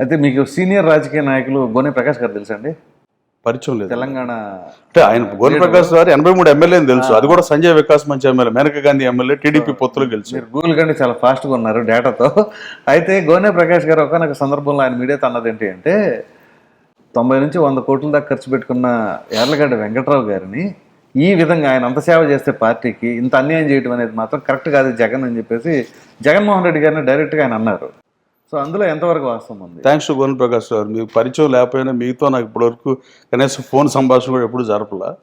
అయితే మీకు సీనియర్ రాజకీయ నాయకులు గోనె ప్రకాష్ గారు తెలుసండి పరిచయం లేదు. తెలంగాణ అంటే ఆయన గోని ప్రకాష్ గారు ఎనభై మూడు ఎమ్మెల్యే అని తెలుసు. అది కూడా సంజయ్ వికాస్ మంచి MLA Maneka Gandhi MLA TDP పొత్తులు గెలిచి గూగుల్ కంటే చాలా ఫాస్ట్గా ఉన్నారు డేటాతో అయితే గోనె ప్రకాష్ గారు ఒకనొక సందర్భంలో ఆయన మీడియాతో అన్నది ఏంటి అంటే తొంభై నుంచి వంద కోట్ల దాకా ఖర్చు పెట్టుకున్న యార్లగడ్డ వెంకట్రావు గారిని ఈ విధంగా ఆయన అంత సేవ చేస్తే పార్టీకి ఇంత అన్యాయం చేయడం అనేది మాత్రం కరెక్ట్ కాదు జగన్ అని చెప్పేసి జగన్మోహన్ రెడ్డి గారిని డైరెక్ట్గా ఆయన అన్నారు. సో అందులో ఎంతవరకు వాస్తవం ఉంది? థ్యాంక్స్ టు గోని ప్రకాష్ గారు మీకు పరిచయం లేకపోయినా మీతో నాకు ఇప్పటివరకు కనీసం ఫోన్ సంభాషణ కూడా ఎప్పుడు జరపలా.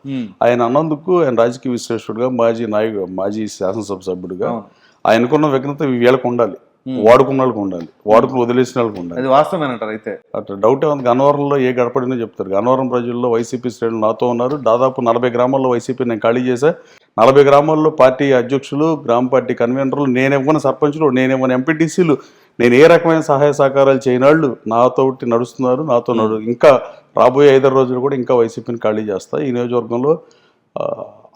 ఆయన అన్నందుకు ఆయన రాజకీయ విశ్లేషకుడుగా మాజీ నాయకు మాజీ శాసనసభ సభ్యుడిగా. ఆయనకున్న విఘ్నత వీళ్ళకు ఉండాలి. వాడుకున్న వాళ్ళకి ఉండాలి. వాడుకుని వదిలేసిన వాళ్ళకి ఉండాలి. అది అయితే. అట్లా డౌట్ ఏముంది గన్నవరంలో ఏ గడపడినో చెప్తారు. గన్నవరం ప్రజల్లో వైసీపీ శ్రేణులు నాతో ఉన్నారు. దాదాపు నలభై గ్రామాల్లో వైసీపీ నేను ఖాళీ చేశా. నలభై గ్రామాల్లో పార్టీ అధ్యక్షులు గ్రామ పార్టీ కన్వీనర్లు నేనేమన్నా సర్పంచులు నేనేమన్నా ఎంపీటీసీలు నేను ఏ రకమైన సహాయ సహకారాలు చేయనాళ్ళు నాతో ఒకటి నడుస్తున్నారు నాతో నడు ఇంకా రాబోయే ఐదారు రోజులు కూడా ఇంకా వైసీపీని ఖాళీ చేస్తా. ఈ నియోజకవర్గంలో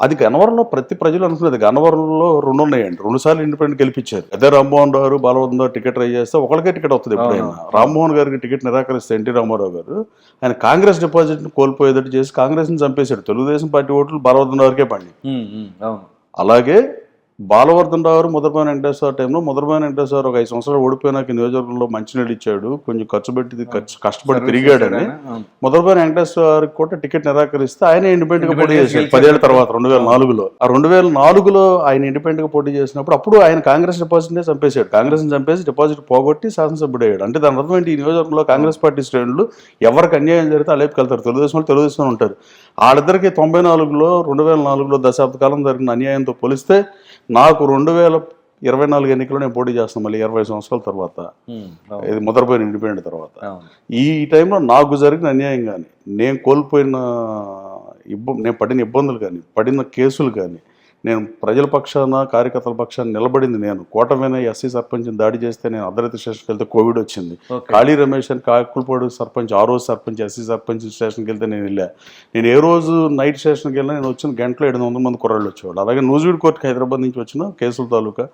అది గన్నవరంలో ప్రతి ప్రజలు అనుకునేది. గన్నవరంలో రెండు ఉన్నాయండి. రెండు సార్లు ఇండిపెండెంట్ గెలిపించారు. అదే రామ్మోహన్ రావు బాలవంతం టికెట్ ట్రై చేస్తే ఒకరికే టికెట్ వస్తుంది ఎప్పుడైనా. రామ్మోహన్ గారికి టికెట్ నిరాకరిస్తే ఎన్టీ రామారావు గారు ఆయన కాంగ్రెస్ డిపాజిట్ని కోల్పోయేటట్టు చేసి కాంగ్రెస్ని చంపేశాడు. తెలుగుదేశం పార్టీ ఓట్లు బాలవర్ధన్ రావుకే పడి అలాగే బాలవర్ధన్ రావు గారు ముదరపోయిన వెంకటేశ్వర టైంలో ముదరపోయిన వెంకటేశ్వర ఒక ఐదు సంవత్సరాలు ఓడిపోయినాక నియోజకవర్గంలో మంచినీళ్ళు ఇచ్చాడు. కొంచెం ఖర్చు పెట్టి ఖర్చు కష్టపడి తిరిగాడని. అవును. మొదలుపోయిన వెంకటేశ్వర కూడా టికెట్ నిరాకరిస్తే ఆయన ఇండిపెండెంట్గా పోటీ చేశాడు. గెలిచాడు. పదేళ్ళ తర్వాత రెండు వేల నాలుగులో. ఆ రెండు వేల నాలుగులో ఆయన ఇండిపెండెంట్గా పోటీ చేసినప్పుడు అప్పుడు ఆయన కాంగ్రెస్ డిపాజిట్ నే చంపేశాడు. కాంగ్రెస్ని చంపేసి డిపాజిట్ పోగొట్టి శాసనసభ్యుడు అయ్యాడు అంటే దాని అర్థం ఏంటి? ఈ నియోజకవర్గంలో కాంగ్రెస్ పార్టీ శ్రేణులు ఎవరికి అన్యాయం జరిగితే అలేపుకి వెళ్తారు తెలుగుదేశం వాళ్ళు తెలుగుదేశం ఉంటారు. వాళ్ళిద్దరికి తొంభై నాలుగులో రెండు వేల నాలుగులో దశాబ్ద కాలం జరిగిన అన్యాయంతో పోలిస్తే నాకు రెండు వేల ఇరవై నాలుగు ఎన్నికల్లో నేను పోటీ చేస్తాను మళ్ళీ ఇరవై సంవత్సరాల తర్వాత. ఇది మొదలుపోయిన ఇండిపెండెంట్ తర్వాత. ఈ టైంలో నాకు జరిగిన అన్యాయం కానీ నేను కోల్పోయిన ఇబ్బ నేను పడిన ఇబ్బందులు కానీ పడిన కేసులు కానీ నేను ప్రజల పక్షాన కార్యకర్తల పక్షాన నిలబడింది నేను. కోటమైన ఎస్సీ సర్పంచ్ని దాడి చేస్తే నేను అర్ధరాత్రి స్టేషన్కి వెళ్తే కోవిడ్ వచ్చింది. కాళీ రమేష్ అని కాకులపాడు సర్పంచ్ ఆ రోజు సర్పంచ్ ఎస్సీ సర్పంచ్ స్టేషన్కి వెళ్తే నేను వెళ్ళా. నేను ఏ రోజు నైట్ స్టేషన్కి వెళ్ళినా నేను వచ్చిన గంటలో ఏడు వందల మంది కుర్రాళ్ళు వచ్చేవాళ్ళు. అలాగే నూజివీడ్ కోర్టుకి హైదరాబాద్ నుంచి వచ్చిన కేసుల తాలూకా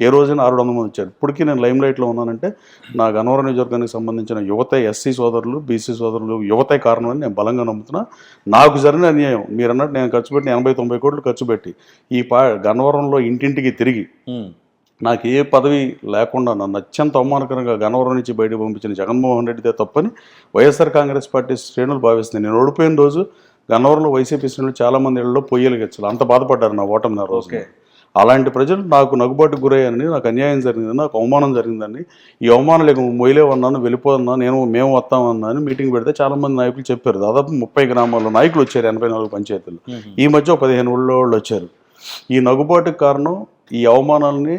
ఏ రోజైనా ఆరు వందల మంది వచ్చారు. ఇప్పటికీ నేను లైమ్ లైట్లో ఉన్నానంటే నా గన్నవరం నియోజకవర్గానికి సంబంధించిన యువత ఎస్సీ సోదరులు బీసీ సోదరులు యువతే కారణం అని నేను బలంగా నమ్ముతున్నా. నాకు జరిగిన అన్యాయం. మీరు అన్నట్టు నేను ఖర్చు పెట్టి ఎనభై తొంభై కోట్లు ఖర్చు పెట్టి. ఈ పా గన్నవరంలో ఇంటింటికి తిరిగి నాకు ఏ పదవి లేకుండా నన్ను అత్యంత అవమానకరంగా గన్నవరం నుంచి బయటకు పంపించిన జగన్మోహన్ రెడ్డిదే తప్పని వైఎస్ఆర్ కాంగ్రెస్ పార్టీ శ్రేణులు భావిస్తున్నాయి నేను ఓడిపోయిన రోజు గన్నవరంలో వైసీపీ శ్రేణులు చాలా మంది ఇళ్ళలో పొయ్యలు గెచ్చాలి. అంత బాధపడ్డారు నా ఓటమి నా రోజు. అలాంటి ప్రజలు నాకు నగుబాటు గురయ్యారని నాకు అన్యాయం జరిగిందని నాకు అవమానం జరిగిందని ఈ అవమానాలు ఇక మొయిలే ఉన్నాను వెళ్ళిపోతున్నా నేను మేము వస్తామన్నా అని మీటింగ్ పెడితే చాలా మంది నాయకులు చెప్పారు. దాదాపు ముప్పై గ్రామాల్లో నాయకులు వచ్చారు ఎనభై నాలుగు పంచాయతీలు ఈ మధ్య పదిహేను ఊళ్ళో వాళ్ళు వచ్చారు. ఈ నగుబాటుకు కారణం ఈ అవమానాలని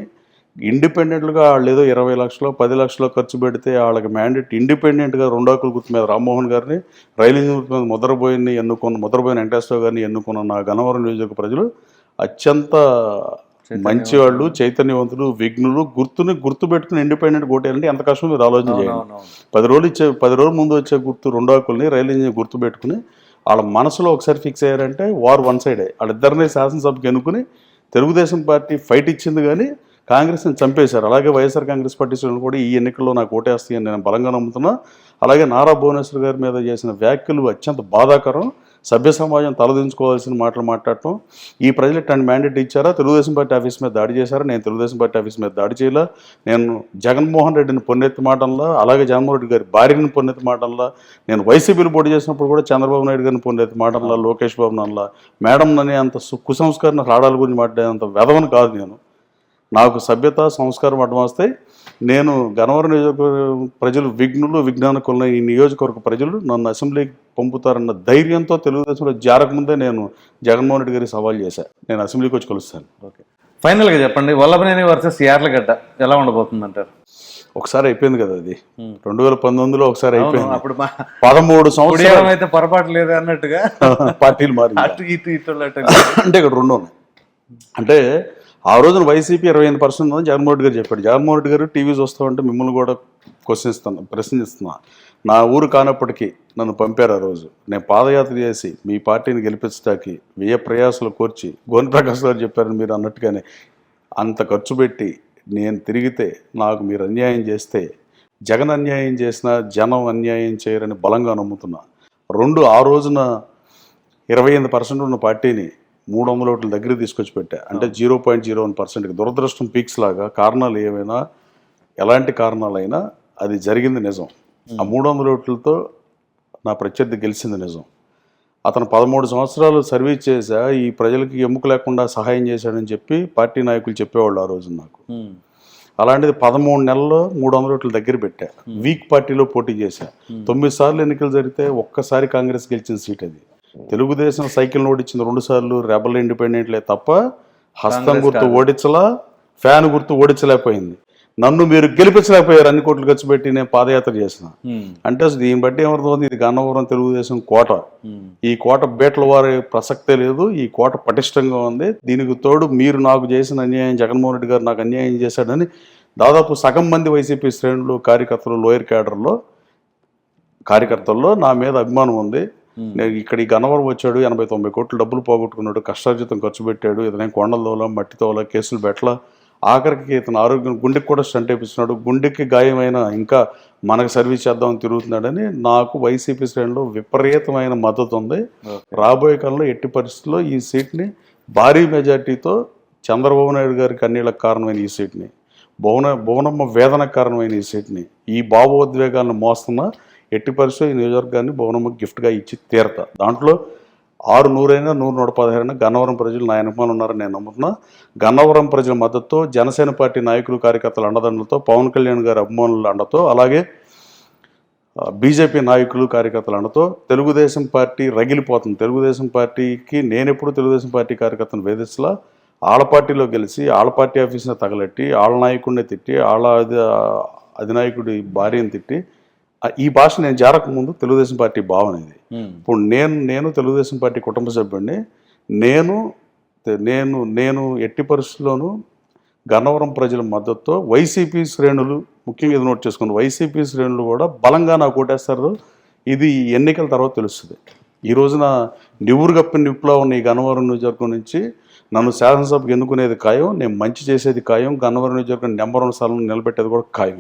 ఇండిపెండెంట్గా వాళ్ళు ఏదో ఇరవై లక్షలు పది లక్షలు ఖర్చు పెడితే వాళ్ళకి మ్యాండేట్ ఇండిపెండెంట్గా రెండాకుల గుర్తు మీద రామ్మోహన్ గారిని రైలు ఇంజిన్ గుర్తు మీద ముద్రబోయిని ఎన్నుకున్న ముద్రబోయిన వెంకటేశ్వర గారిని ఎన్నుకున్న నా గన్నవరం నియోజక ప్రజలు అత్యంత మంచివాళ్ళు చైతన్యవంతులు విఘ్నులు గుర్తుని గుర్తు పెట్టుకుని ఇండిపెండెంట్ కోటేయాలంటే ఎంత కష్టం మీరు ఆలోచన చేయండి. పది రోజులు ఇచ్చే పది రోజుల ముందు వచ్చే గుర్తు రెండు ఆకుల్ని రైలు ఇంజిన్ గుర్తు పెట్టుకుని వాళ్ళ మనసులో ఒకసారి ఫిక్స్ అయ్యారంటే వార్ వన్ సైడే. వాళ్ళిద్దరిని శాసనసభకి ఎన్నుకుని తెలుగుదేశం పార్టీ ఫైట్ ఇచ్చింది కానీ కాంగ్రెస్ని చంపేశారు. అలాగే వైఎస్ఆర్ కాంగ్రెస్ పార్టీ శ్రేణులు కూడా ఈ ఎన్నికల్లో నాకు ఓటేస్తాయని నేను బలంగా నమ్ముతున్నా. అలాగే నారా భువనేశ్వర్ గారి మీద చేసిన వ్యాఖ్యలు అత్యంత బాధాకరం. సభ్య సమాజం తలదించుకోవాల్సిన మాటలు మాట్లాడటం. ఈ ప్రజలు ఇట్లాంటి మ్యాండేట్ ఇచ్చారా? తెలుగుదేశం పార్టీ ఆఫీస్ మీద దాడి చేశారా? నేను తెలుగుదేశం పార్టీ ఆఫీస్ మీద దాడి చేయాల. నేను జగన్మోహన్ రెడ్డిని పొన్నెత్తి మాటంలా అలాగే జగన్మోహన్ రెడ్డి గారి భార్యని పొన్నెత్తి మాటంలా నేను వైసీపీలు పోటీ చేసినప్పుడు కూడా చంద్రబాబు నాయుడు గారిని పొన్నెత్తి మాటంలా లోకేష్ బాబు నల్లా మేడం అనే అంత కుసంస్కరణ రాడాల గురించి మాట్లాడేంత వెధవని కాదు నేను. నాకు సభ్యత సంస్కారం అడ్డం నేను గనవరం నియోజకవర్గ ప్రజలు విఘ్నులు విజ్ఞానకుల ఈ నియోజకవర్గ ప్రజలు నన్ను అసెంబ్లీకి పంపుతారన్న ధైర్యంతో తెలుగుదేశంలో జారకముందే నేను జగన్మోహన్ రెడ్డి గారికి సవాల్ చేశాను నేను అసెంబ్లీకి వచ్చి కలుస్తాను. ఓకే. ఫైనల్గా చెప్పండి వల్లభనేని వర్సెస్ యార్లగడ్డ ఎలా ఉండబోతుంది అంటారు ఒకసారి అయిపోయింది కదా అది. రెండు వేల పంతొమ్మిదిలో ఒకసారి అయిపోయింది. అప్పుడు పదమూడు సంవత్సరాలు. అయితే పొరపాటు లేదు అన్నట్టుగా. పార్టీలు మారి అంటే ఇక్కడ రెండు ఉన్నాయి. అంటే ఆ రోజున వైసీపీ ఇరవై ఎనిమిది పర్సెంట్ ఉందని జగన్మోహన్ రెడ్డి గారు చెప్పాడు. జగన్మోహన్ రెడ్డి గారు టీవీ చూస్తూ ఉంటే మిమ్మల్ని కూడా క్వశ్చన్ ప్రశ్నిస్తున్నా. నా ఊరు కానప్పటికీ నన్ను పంపారు ఆ రోజు. నేను పాదయాత్ర చేసి మీ పార్టీని గెలిపించడానికి వ్యయ ప్రయాసాలు కోర్చి గోని ప్రకాష్ గారు చెప్పారని మీరు అన్నట్టుగానే అంత ఖర్చు పెట్టి నేను తిరిగితే నాకు మీరు అన్యాయం చేస్తే జగన్ అన్యాయం చేసినా జనం అన్యాయం చేయరని బలంగా నమ్ముతున్నా. రెండు ఆ రోజున ఇరవై ఎనిమిది పర్సెంట్ ఉన్న పార్టీని మూడు వందల ఓట్ల దగ్గర తీసుకొచ్చి పెట్టా. అంటే జీరో పాయింట్ జీరో వన్ పర్సెంట్కి దురదృష్టం పీక్స్ లాగా కారణాలు ఏమైనా ఎలాంటి కారణాలైనా అది జరిగింది నిజం. ఆ మూడు వందల ఓట్లతో నా ప్రత్యర్థి గెలిచింది నిజం. అతను పదమూడు సంవత్సరాలు సర్వీస్ చేశా ఈ ప్రజలకి ఎముక లేకుండా సహాయం చేశాడని చెప్పి పార్టీ నాయకులు చెప్పేవాళ్ళు ఆ రోజు నాకు. అలాంటిది పదమూడు నెలల్లో మూడు వందల ఓట్ల దగ్గర పెట్టా. వీక్ పార్టీలో పోటీ చేశా. తొమ్మిది సార్లు ఎన్నికలు జరిగితే ఒక్కసారి కాంగ్రెస్ గెలిచిన సీట్ అది. తెలుగుదేశం సైకిల్ ఓడించింది రెండు సార్లు రెబల్ ఇండిపెండెంట్లే తప్ప హస్తం గుర్తు. ఓడించలా ఫ్యాన్ గుర్తు ఓడించలేకపోయింది. నన్ను మీరు గెలిపించలేకపోయారు అన్ని కోట్లు ఖర్చు పెట్టి నేను పాదయాత్ర చేసిన. అంటే అసలు దీన్ని బట్టి ఏమర్థమవుతుంది? ఇది గన్నవరం తెలుగుదేశం కోట. ఈ కోట బేట్ల వారి ప్రసక్తే లేదు ఈ కోట పటిష్టంగా ఉంది. దీనికి తోడు మీరు నాకు చేసిన అన్యాయం జగన్మోహన్ రెడ్డి గారు నాకు అన్యాయం చేశాడని దాదాపు సగం మంది వైసీపీ శ్రేణులు కార్యకర్తలు లోయర్ క్యాడర్లో కార్యకర్తల్లో నా మీద అభిమానం ఉంది. ఇక్కడ ఈ గన్నవరం వచ్చాడు ఎనభై తొంభై కోట్లు డబ్బులు పోగొట్టుకున్నాడు కష్టార్జితం ఖర్చు పెట్టాడు ఇతనే మట్టి తోల కేసులు పెట్టల. ఆఖరికి ఇతను ఆరోగ్యం గుండెకి కూడా స్టంట్ వేపిస్తున్నాడు. గుండెకి గాయమైన ఇంకా మనకు సర్వీస్ చేద్దామని తిరుగుతున్నాడని నాకు వైసీపీ శ్రేణిలో విపరీతమైన మద్దతు ఉంది. రాబోయే కాలంలో ఎట్టి పరిస్థితుల్లో ఈ సీట్ని భారీ మెజార్టీతో చంద్రబాబు నాయుడు గారికి అన్నిళ్ళకి కారణమైన ఈ సీట్ని భువన భువనమ్మ వేదనకు కారణమైన ఈ సీట్ని ఈ భావోద్వేగాలను మోస్తున్న ఎట్టి పరిస్థితుల్లో ఈ నియోజకవర్గాన్ని భువనమ్మ గిఫ్ట్గా ఇచ్చి తీరతా. దాంట్లో ఆరు నూరైనా నూరు నూట పదహారైనా గన్నవరం ప్రజలు నా వెనకమాలు ఉన్నారని నేను నమ్ముతున్నా. గన్నవరం ప్రజల మద్దతుతో జనసేన పార్టీ నాయకులు కార్యకర్తల అండదండలతో పవన్ కళ్యాణ్ గారి అభిమానుల అండతో అలాగే బీజేపీ నాయకులు కార్యకర్తల అండతో తెలుగుదేశం పార్టీ రగిలిపోతుంది. తెలుగుదేశం పార్టీకి నేనెప్పుడు తెలుగుదేశం పార్టీ కార్యకర్తను వేధించలా ఆళ్ళ పార్టీలో గెలిచి ఆళ్ళ పార్టీ ఆఫీస్ని తగలెట్టి ఆళ్ళ నాయకుడిని తిట్టి ఆళ్ళ అధినాయకుడి భార్యను తిట్టి ఈ భాష నేను జారక ముందు తెలుగుదేశం పార్టీ భావన ఇది. ఇప్పుడు నేను నేను తెలుగుదేశం పార్టీ కుటుంబ సభ్యుడిని నేను నేను నేను ఎట్టి పరిస్థితుల్లోనూ గన్నవరం ప్రజల మద్దతుతో వైసీపీ శ్రేణులు ముఖ్యంగా ఇది నోట్ చేసుకుని వైసీపీ శ్రేణులు కూడా బలంగా నాకు ఓటేస్తారు. ఇది ఎన్నికల తర్వాత తెలుస్తుంది. ఈ రోజున నివురు కప్పిన నిప్పులో ఉన్న ఈ గన్నవరం నియోజకవర్గం నుంచి నన్ను శాసనసభకు ఎన్నుకునేది ఖాయం నేను మంచి చేసేది ఖాయం గన్నవరం నియోజకవర్గం నెంబర్ వన్ స్థానంలో నిలబెట్టేది కూడా ఖాయం